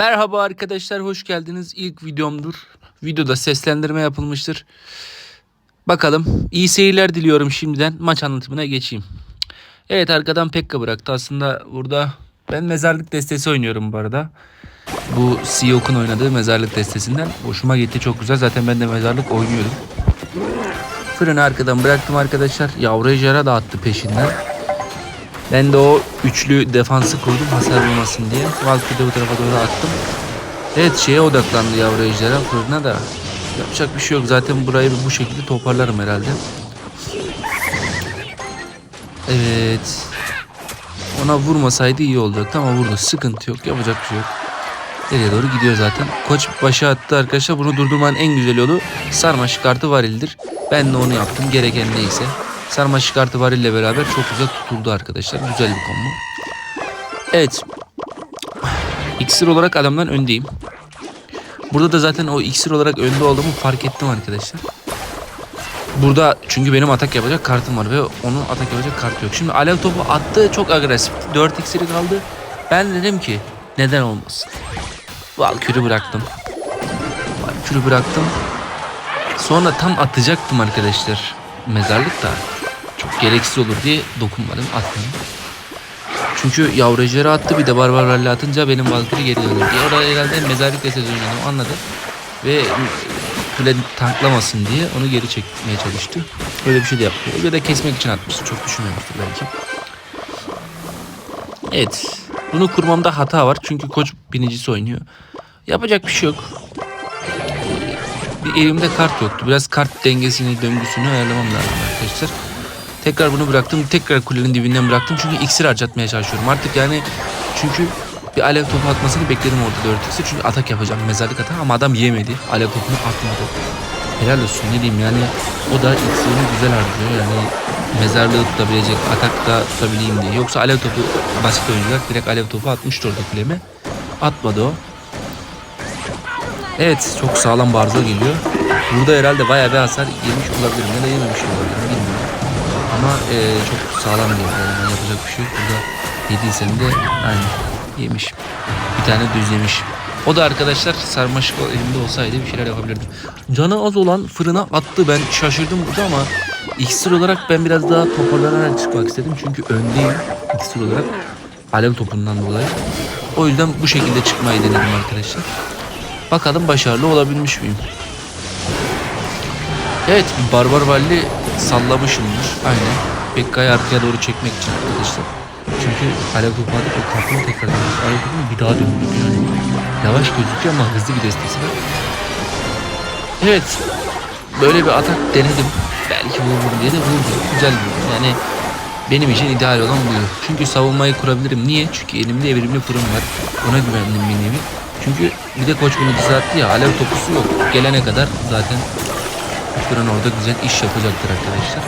Merhaba arkadaşlar hoş geldiniz. İlk videomdur. Videoda seslendirme yapılmıştır. Bakalım iyi seyirler diliyorum şimdiden. Maç anlatımına geçeyim. Evet arkadan Pekka bıraktı. Aslında burada ben mezarlık destesi oynuyorum bu arada. Bu Siyok'un oynadığı mezarlık destesinden. Hoşuma gitti çok güzel. Zaten ben de mezarlık oynuyordum. Fırını arkadan bıraktım arkadaşlar. Yavru ejderha da attı peşinden. Ben de o üçlü defansı kurdum hasar bulmasın diye. Valkyrie de bu tarafa doğru attım. Evet şeye odaklandı yavru ejderha fırına da. Yapacak bir şey yok. Zaten burayı bu şekilde toparlarım herhalde. Evet. Ona vurmasaydı iyi olacaktı ama vurdu. Sıkıntı yok. Yapacak bir şey yok. Nereye doğru gidiyor zaten. Koç başa attı arkadaşlar. Bunu durdurmanın en güzel yolu sarmaşık artı varildir. Ben de onu yaptım. Gereken neyse. Sarmaşık artı varille beraber çok güzel tutuldu arkadaşlar. Güzel bir combo. Evet. İksir olarak adamdan öndeyim. Burada da zaten o iksir olarak önde olduğumu fark ettim arkadaşlar. Burada çünkü benim atak yapacak kartım var ve onun atak yapacak kartı yok. Şimdi alev topu attı çok agresif. 4 iksiri kaldı. Ben dedim ki neden olmasın. Valkür'ü bıraktım. Valkür'ü bıraktım. Sonra tam atacaktım arkadaşlar. Mezarlık da çok gereksiz olur diye dokunmadım atmadım. Çünkü yavru ejderha attı bir de barbar rally atınca benim Valkyrie geri döndü. diye. Orada herhalde mezarlık desesi oynadım anladı. Ve kule tanklamasın diye onu geri çekmeye çalıştı. Öyle bir şey de yaptı. Ya da kesmek için atmıştı. Çok düşünmemiştir belki. Evet. Bunu kurmamda hata var. Çünkü koç binicisi oynuyor. Yapacak bir şey yok. Bir elimde kart yoktu. Biraz kart dengesini, döngüsünü ayarlamam lazım arkadaşlar. Tekrar bunu bıraktım. Tekrar kulenin dibinden bıraktım. Çünkü iksir harcatmaya çalışıyorum. Artık yani çünkü bir alev topu atmasını bekledim orada 4 iksir. Çünkü atak yapacağım. Mezarlık atak ama adam yemedi. Alev topunu atmadı. Helal olsun ne diyeyim yani o da iksirini güzel harcıyor. Yani mezarlığı tutabilecek, atak da tutabileyim diye. Yoksa alev topu basit oyuncular direkt alev topu atmıştı orada kuleme. Atmadı o. Evet çok sağlam barzo geliyor. Burada herhalde bayağı bir hasar yemiş olabilirim ya da yememiş olabilirim bilmiyorum. Ama e, çok sağlam geldi. Yani yapacak bir şey yok. Burada yediysem de aynı yemiş. Bir tane düz yemiş. O da arkadaşlar sarmaşık elimde olsaydı bir şeyler yapabilirdim. Canı az olan fırına attı. Ben şaşırdım burada ama iksir olarak ben biraz daha toparlanarak çıkmak istedim. Çünkü öndeyim iksir olarak. Alev topundan dolayı. O yüzden bu şekilde çıkmayı denedim arkadaşlar. Bakalım başarılı olabilmiş miyim? Evet Barbar Valli sallamışımdır. Aynen. Pekka'yı arkaya doğru çekmek için arkadaşlar. Çünkü Alev atıp o kalkını tekrar. Alev topunu bir daha döndürdü yani. Yavaş gözüküyor ama hızlı bir destesi var. Evet. Böyle bir atak denedim. Belki vururum diye de vurdu. Güzel vurdu. Yani benim için ideal olan bu. Çünkü savunmayı kurabilirim. Niye? Çünkü elimde evrimli fırın var. Ona güvendim bir nevi. Çünkü bir de koç bunu düzeltti ya. Alev topusu yok. Gelene kadar zaten fırın orada güzel iş yapacaktır arkadaşlar.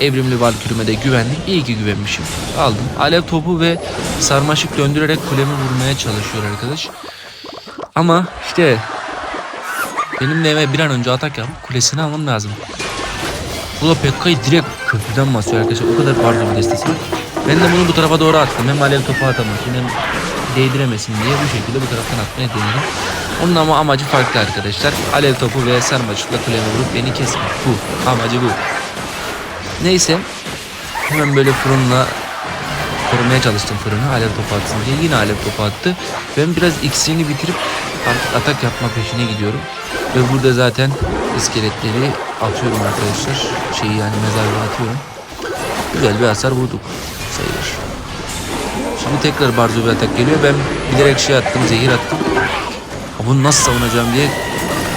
Evrimli Valkürüme de güvendim. İyi ki güvenmişim. Aldım. Alev topu ve sarmaşık döndürerek kulemi vurmaya çalışıyor arkadaş. Ama işte benim de eve bir an önce atak yapıp kulesini almam lazım. Bu da Pekka'yı direkt köprüden basıyor arkadaşlar. O kadar pardon destesi var. Ben de bunu bu tarafa doğru attım. Hem alev topu atamasın hem değdiremesin diye bu şekilde bu taraftan atmaya denedim. Onun ama amacı farklı arkadaşlar. Alev topu ve sarmaşıkla kuleme vurup beni kesmek. Bu. Amacı bu. Neyse. Hemen böyle fırınla korumaya çalıştım fırını alev topu atsın diye. Yine alev topu attı. Ben biraz iksirini bitirip artık atak yapma peşine gidiyorum. Ve burada zaten iskeletleri atıyorum arkadaşlar. Şeyi yani mezarlığa atıyorum. Güzel bir hasar vurduk sayılır. Şimdi tekrar barzo bir atak geliyor. Ben bilerek şey attım, zehir attım. Bunu nasıl savunacağım diye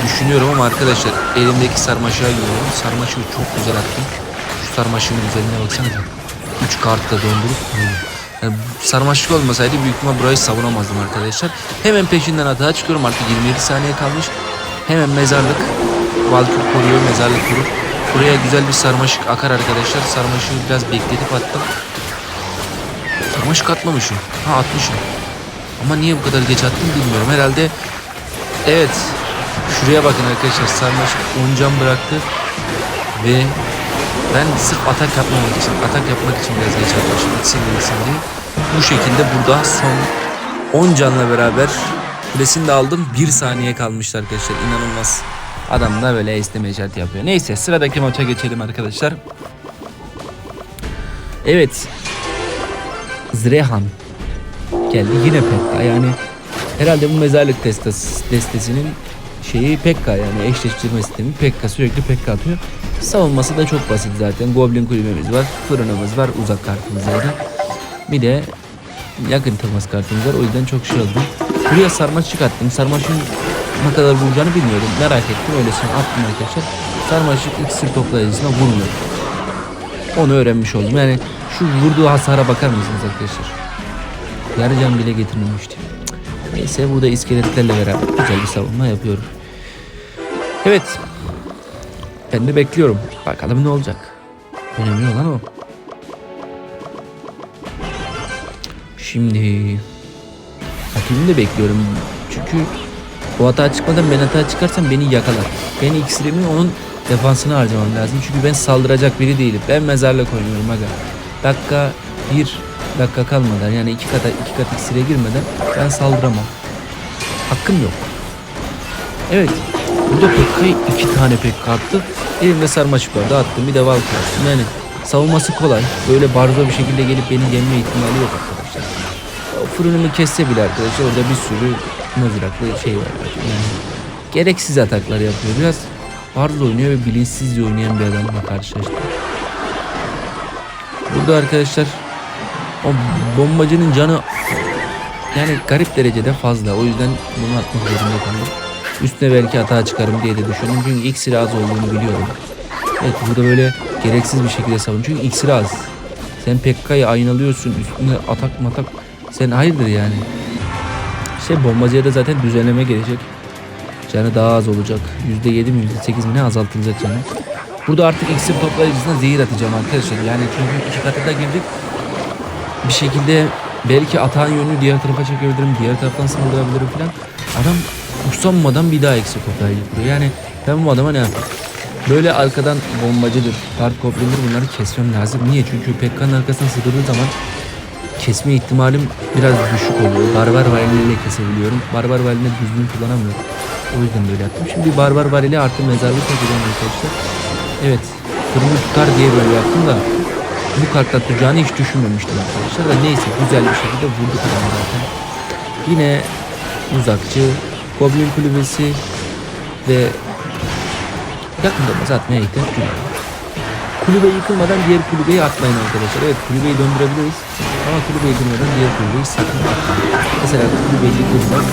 düşünüyorum ama arkadaşlar elimdeki sarmaşığa güveniyorum. Sarmaşığı çok güzel attım. Şu sarmaşığın güzelliğine baksanıza. 3 kartla dondurup yani sarmaşık olmasaydı büyük ihtimal burayı savunamazdım arkadaşlar. Hemen peşinden atağa çıkıyorum artık 27 saniye kalmış. Hemen mezarlık. Valkür koruyor mezarlık kurur. Buraya güzel bir sarmaşık akar arkadaşlar. Sarmaşığı biraz bekletip attım. Sarmaşık atmamışım. Ha atmışım. Ama niye bu kadar geç attım bilmiyorum. Herhalde evet. Şuraya bakın arkadaşlar. Sarmaşık 10 can bıraktı. Ve ben sırf atak yapmamak için, atak yapmak için biraz geç atmışım. İçsin değilsin diye. Bu şekilde burada son 10 canla beraber kulesini de aldım. 1 saniye kalmıştı arkadaşlar. İnanılmaz. Adam da böyle esneme işareti yapıyor. Neyse sıradaki maça geçelim arkadaşlar. Evet. Zrehan geldi yine Pekka yani herhalde bu mezarlık destesi, destesinin şeyi Pekka yani eşleştirme sistemi Pekka sürekli Pekka atıyor. Savunması da çok basit zaten. Goblin kulübemiz var, fırınımız var, uzak kartımız var. Bir de yakın temas kartımız var. O yüzden çok şey oldu. Buraya sarmaşık attım. Sarmaşığın ne kadar vuracağını bilmiyordum. Merak ettim. Öylesine attım arkadaşlar. Sarmaşık iksir toplayıcısına vurmuyor. Onu öğrenmiş oldum. Yani şu vurduğu hasara bakar mısınız arkadaşlar? Yarı can bile getirmemişti. Neyse burada iskeletlerle beraber güzel bir savunma yapıyorum. Evet. Ben de bekliyorum. Bakalım ne olacak. Önemli olan o. Şimdi rakibimi de bekliyorum. Çünkü o hata çıkmadan ben hata çıkarsam beni yakalar. Ben iksirimi onun defansına harcamam lazım. Çünkü ben saldıracak biri değilim. Ben mezarlık oynuyorum aga. Dakika bir dakika kalmadan yani iki kata iki kat iksire girmeden ben saldıramam. Hakkım yok. Evet. Burada Pekka'yı iki tane Pekka attı. Elimde sarmaşık vardı attım. Bir de Valkyrie attım. Yani savunması kolay. Böyle barzo bir şekilde gelip beni yenme ihtimali yok arkadaşlar. O fırınımı kesse bile arkadaşlar orada bir sürü mızraklı şey var. Yani gereksiz ataklar yapıyor. Biraz barzo oynuyor ve bilinçsizce oynayan bir adamla karşılaştım. Burada arkadaşlar o bombacının canı yani garip derecede fazla. O yüzden bunu atmak zorunda kaldım. Üstüne belki hata çıkarım diye de düşündüm. Çünkü iksiri az olduğunu biliyorum. Evet burada böyle gereksiz bir şekilde savun. Çünkü iksiri az. Sen Pekka'yı aynalıyorsun. Üstüne atak matak. Sen hayırdır yani. İşte bombacıya da zaten düzenleme gelecek. Canı daha az olacak. %7 mi %8 mi ne azaltılacak canı. Burada artık iksir toplayıcısına zehir atacağım arkadaşlar. Yani çünkü iki katı da girdik. Bir şekilde belki atağın yönünü diğer tarafa çekebilirim. Diğer taraftan saldırabilirim falan. Adam usanmadan bir daha eksik toplayıcı kuruyor. Yani ben bu adama ne yapayım? Böyle arkadan bombacıdır, kart kopyalıdır bunları kesmem lazım. Niye? Çünkü Pekka'nın arkasına sığdırdığı zaman kesme ihtimalim biraz düşük oluyor. Barbar variliyle kesebiliyorum. Barbar varilini düzgün kullanamıyorum. O yüzden böyle yaptım. Şimdi barbar varili artı mezarlık yapacağım arkadaşlar. Evet. Fırını tutar diye böyle yaptım da bu kartta tutacağını hiç düşünmemiştim arkadaşlar. Da neyse güzel bir şekilde vurduk zaten. Yine uzakçı, Goblin kulübesi ve yakın temas atmaya ihtiyaç. Kulübe yıkılmadan diğer kulübeyi atmayın arkadaşlar. Evet kulübeyi döndürebiliriz. Ama kulübeyi yıkılmadan diğer kulübeyi sakın atmayın. Mesela kulübeyi yıkılsak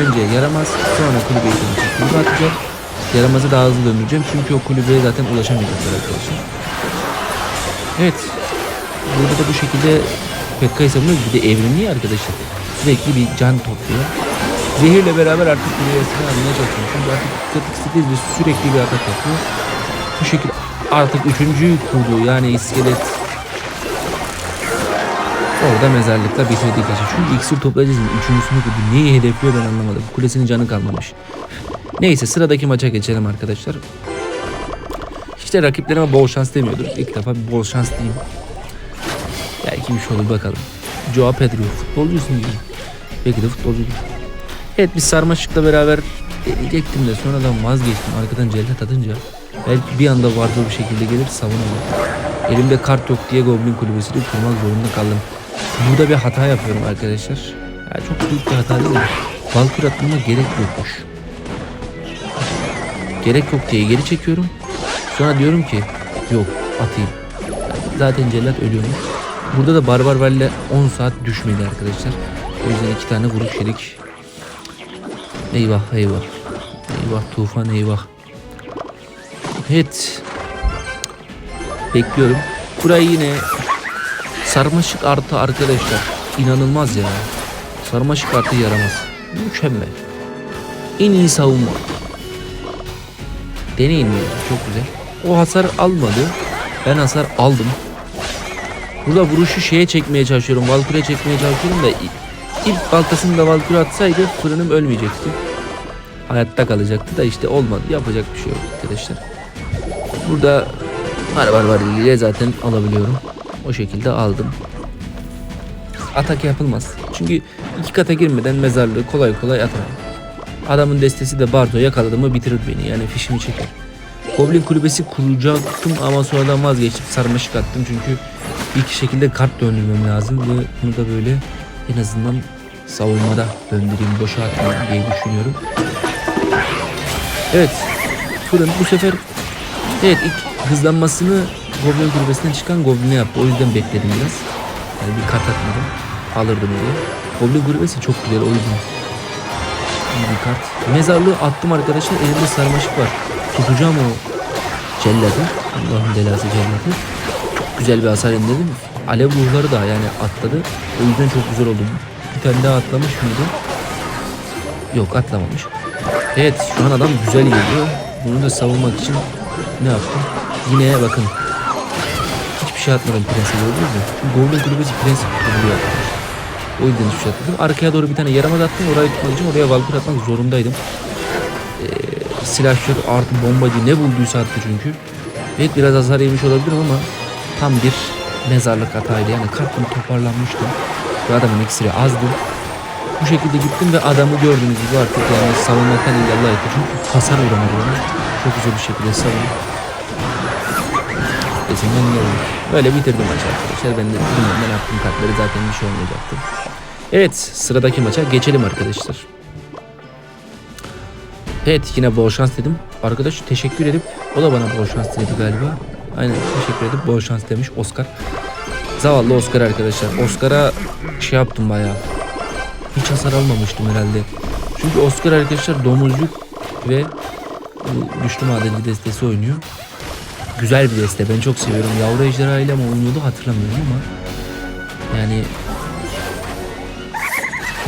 önce yaramaz sonra kulübeyi dönecek. Kulübe atacak. Yaramazı daha hızlı döndüreceğim. Çünkü o kulübeye zaten ulaşamayacaklar arkadaşlar. Evet. Burada da bu şekilde Pekka'yı savunuyoruz. Bir de evrimli arkadaşlar. Sürekli bir can topluyor. Zehirle beraber artık kulübesini almaya çalışıyor. Çünkü artık kritik sekiz ve sürekli bir atak yapıyor. Bu şekilde artık üçüncüyü kurdu. Yani iskelet Orada mezarlıkta bitirdi geçi. Çünkü iksir toplayacağız. Üçüncüsünü kurdu. Neyi hedefliyor ben anlamadım. Kulesinin canı kalmamış. Neyse sıradaki maça geçelim arkadaşlar. İşte rakiplerime bol şans demiyordum. İlk defa bir bol şans diyeyim. Belki bir şey olur bakalım. Joao Pedro futbolcusun gibi. Belki de futbolcudur. Evet bir sarmaşıkla beraber deneyecektim de sonradan vazgeçtim. Arkadan cellat atınca belki bir anda vardı bir şekilde gelir savunamam. Elimde kart yok diye Goblin kulübesini kurmak zorunda kaldım. Burada bir hata yapıyorum arkadaşlar. Ya çok büyük bir hata değil mi? Valkür atmama gerek yokmuş. Gerek yok diye geri çekiyorum. Sonra diyorum ki yok atayım. Zaten cellat ölüyormuş. Burada da Barbar Val'le 10 saat düşmedi arkadaşlar. O yüzden iki tane vuruş yedik. Eyvah eyvah. Eyvah tufan eyvah. Evet. Bekliyorum. Burayı yine sarmaşık artı arkadaşlar. İnanılmaz ya. Sarmaşık artı yaramaz. Mükemmel. En iyi savunma. Deneyin mi? Çok güzel. O hasar almadı. Ben hasar aldım. Burada vuruşu şeye çekmeye çalışıyorum. Valkyrie çekmeye çalışıyorum da ilk baltasını da Valkyrie atsaydı fırınım ölmeyecekti. Hayatta kalacaktı da işte olmadı. Yapacak bir şey yok arkadaşlar. Burada var var var ile zaten alabiliyorum. O şekilde aldım. Atak yapılmaz. Çünkü iki kata girmeden mezarlığı kolay kolay atamam. Adamın destesi de Bardo yakaladı mı bitirir beni yani fişimi çeker. Goblin kulübesi kuracaktım ama sonradan vazgeçtim sarmaşık attım çünkü ilk şekilde kart döndürmem lazım ve bunu da böyle en azından savunmada döndüreyim boşa atmayayım diye düşünüyorum. Evet fırın bu sefer evet ilk hızlanmasını Goblin kulübesinden çıkan Goblin'e yaptı o yüzden bekledim biraz. Yani bir kart atmadım alırdım diye. Goblin kulübesi çok güzel o yüzden İyi bir kart. Mezarlığı attım arkadaşlar. Elimde sarmaşık var. Tutacağım o celladı. Allah'ın belası celladı. Çok güzel bir hasar indirdim. Alev ruhları da yani atladı. O yüzden çok güzel oldu. Bir tane daha atlamış mıydı? Yok atlamamış. Evet şu an adam güzel geliyor. Bunu da savunmak için ne yaptım? Yine bakın. Hiçbir şey atmadım prense gördünüz mü? Golden Kulübesi prens kuruluyor. O yüzden hiçbir şey. Arkaya doğru bir tane yaramaz attım. Orayı tutmak için oraya valkür atmak zorundaydım. Ee, silahşör artı bombacı ne bulduysa attı çünkü. Evet biraz hasar yemiş olabilirim ama tam bir mezarlık hataydı. Yani kartım toparlanmıştı. Ve adamın iksiri azdı. Bu şekilde gittim ve adamı gördüğünüz gibi artık yani savunmaktan illallah etti. Çünkü hasar uğramadı ona. Çok güzel bir şekilde savundu. Kesinlikle Böyle bitirdim maçı arkadaşlar. Ben de bilmiyorum ben attım kartları zaten bir şey olmayacaktı. Evet sıradaki maça geçelim arkadaşlar. Evet yine bol şans dedim. Arkadaş teşekkür edip o da bana bol şans dedi galiba. Aynen teşekkür edip bol şans demiş Oscar. Zavallı Oscar arkadaşlar. Oscar'a şey yaptım bayağı. Hiç hasar almamıştım herhalde. Çünkü Oscar arkadaşlar domuzcuk ve güçlü madenci destesi oynuyor. Güzel bir deste. Ben çok seviyorum. Yavru ejderha ile mi oynuyordu hatırlamıyorum ama yani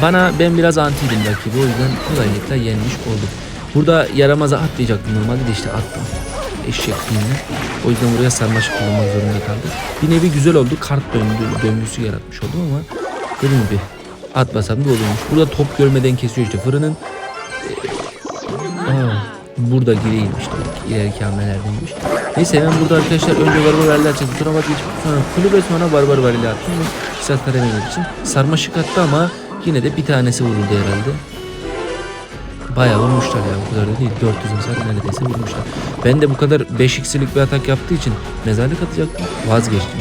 bana ben biraz antiydim rakibi o yüzden kolaylıkla yenmiş oldum. Burada yaramaza atmayacaktım normalde de işte attım. Eşek dinle. O yüzden buraya sarmaşık kullanmak zorunda kaldım. Bir nevi güzel oldu. Kart döndü, döngüsü yaratmış oldum ama dediğim gibi atmasam da olurmuş. Burada top görmeden kesiyor işte. Fırının Aa, burada gireyim işte. İleriki hamlelerdeymiş. Neyse hemen burada arkadaşlar önce barbar variler çekti. Sonra vazgeçip sonra kulübe sonra barbar variler attım. Kısa verememek için. Sarmaşık attı ama yine de bir tanesi vuruldu herhalde. Bayağı vurmuşlar ya bu kadar da değil. 400 hasar neredeyse vurmuşlar. Ben de bu kadar 5x'lik bir atak yaptığı için mezarlık atacaktım. Vazgeçtim.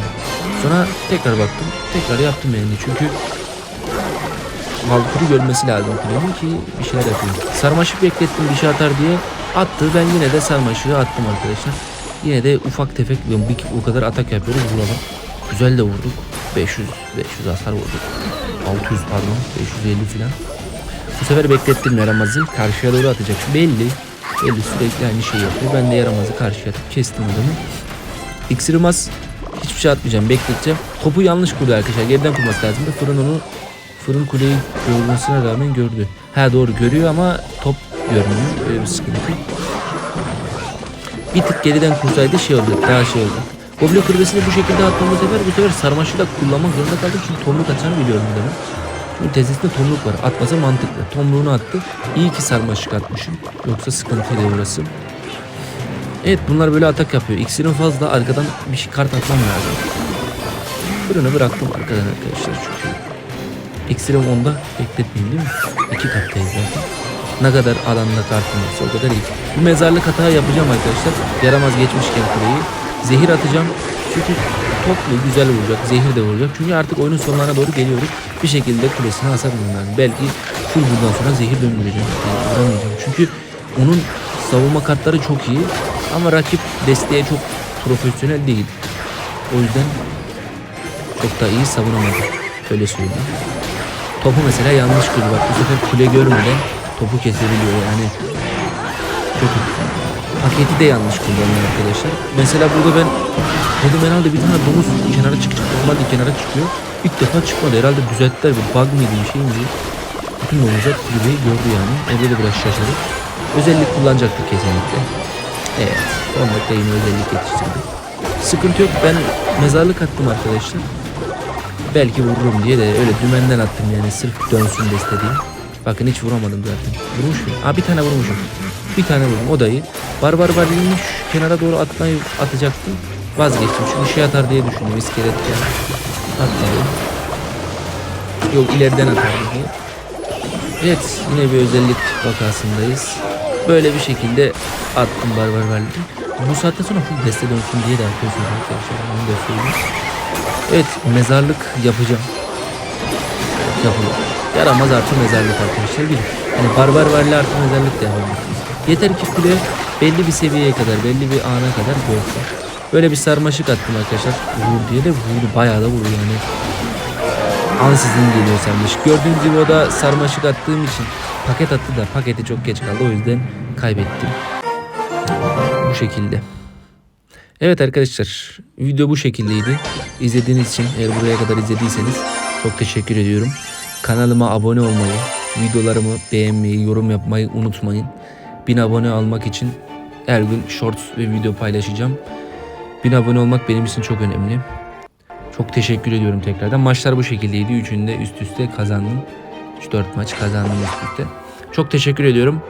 Sonra tekrar baktım. Tekrar yaptım yani çünkü Valkür'ü görmesi lazım kulenin ki bir şeyler yapayım. Sarmaşık beklettim bir şey atar diye attı. Ben yine de sarmaşığı attım arkadaşlar. Yine de ufak tefek o kadar atak yapıyoruz vuralım. Güzel de vurduk. 500 500 hasar vurduk. 600 pardon 550 falan. Bu sefer beklettim yaramazı. Karşıya doğru atacak. Belli. Belli sürekli aynı şeyi yapıyor. Ben de yaramazı karşıya atıp kestim adamı. İksirim. Hiçbir şey atmayacağım. Bekleteceğim. Topu yanlış kurdu arkadaşlar. Geriden kurması lazım. Fırın onu fırın kuleyi görmesine rağmen gördü. Ha doğru görüyor ama top görmüyor. Öyle bir sıkıntı. Bir tık geriden kursaydı şey olacak. Daha şey olacak. Goblin kulübesini bu şekilde attığımız sefer bu sefer sarmaşığı da kullanmak zorunda kaldım. Çünkü tomruk atacağını biliyorum dedim. Çünkü tezisinde tomruk var. Atmasa mantıklı. Tomruğunu attı. İyi ki sarmaşık atmışım. Yoksa sıkıntıydı orası. Evet bunlar böyle atak yapıyor. İksirin fazla arkadan bir şey kart atmam lazım. Fırını bıraktım arkadan arkadaşlar çünkü. İksirim onda bekletmeyeyim değil mi? İki kattayız zaten. Ne kadar alanda kartım varsa o kadar iyi. Bu mezarlık hata yapacağım arkadaşlar. Yaramaz geçmişken kuleyi. Zehir atacağım. Çünkü toplu güzel vuracak. Zehir de vuracak. Çünkü artık oyunun sonlarına doğru geliyoruz. Bir şekilde kulesine hasar lazım. Belki full bundan sonra zehir döndüreceğim. Yani. Çünkü onun savunma kartları çok iyi. Ama rakip desteğe çok profesyonel değil. O yüzden çok da iyi savunamadı. Öyle söyleyeyim. Topu mesela yanlış kurdu. Bak bu sefer kule görmeden topu kesebiliyor yani. Kötü. Paketi de yanlış kullanıyor arkadaşlar. Mesela burada ben dedim herhalde bir tane domuz kenara çıkacak. Normalde kenara çıkıyor. İlk defa çıkmadı. Herhalde düzelttiler. Bir bug mıydı bir şey miydi? Bütün domuzlar kulübeyi gördü yani. Orada da biraz şaşırdı. Özellik kullanacaktır kesinlikle. Evet. Son dakika yine özellik yetiştirdi. Sıkıntı yok. Ben mezarlık attım arkadaşlar. Belki vururum diye de öyle dümenden attım yani sırf dönsün de. Bakın hiç vuramadım zaten. Vurmuş mu? Aa bir tane vurmuşum. Bir tane vurdum o da iyi. Barbar varlığını şu kenara doğru atmayı atacaktım. Vazgeçtim çünkü şey atar diye düşündüm iskelet yani. Atmadım. Yok ileriden atardı diye. Evet yine bir özellik vakasındayız. Böyle bir şekilde attım barbar verdi. Bu saatten sonra full deste dönsün diye de yapıyorsunuz arkadaşlar. Onu da söyleyeyim. Evet mezarlık yapacağım. Yapılır. Yaramaz artı mezarlık arkadaşlar bilin. Hani barbar varlı artı mezarlık da yapabilirsiniz. Yeter ki kule belli bir seviyeye kadar, belli bir ana kadar görsün. Böyle bir sarmaşık attım arkadaşlar. Vur diye de vurdu. Bayağı da vurdu yani. Ansızın geliyor sarmaşık. Gördüğünüz gibi o da sarmaşık attığım için paket attı da paketi çok geç kaldı. O yüzden kaybettim. Bu şekilde. Evet arkadaşlar video bu şekildeydi. İzlediğiniz için eğer buraya kadar izlediyseniz çok teşekkür ediyorum. Kanalıma abone olmayı, videolarımı beğenmeyi, yorum yapmayı unutmayın. 1000 abone almak için her gün shorts ve video paylaşacağım. 1000 abone olmak benim için çok önemli. Çok teşekkür ediyorum tekrardan. Maçlar bu şekildeydi. Üçünü de üst üste kazandım. 3-4 maç kazandım üst üste. Çok teşekkür ediyorum.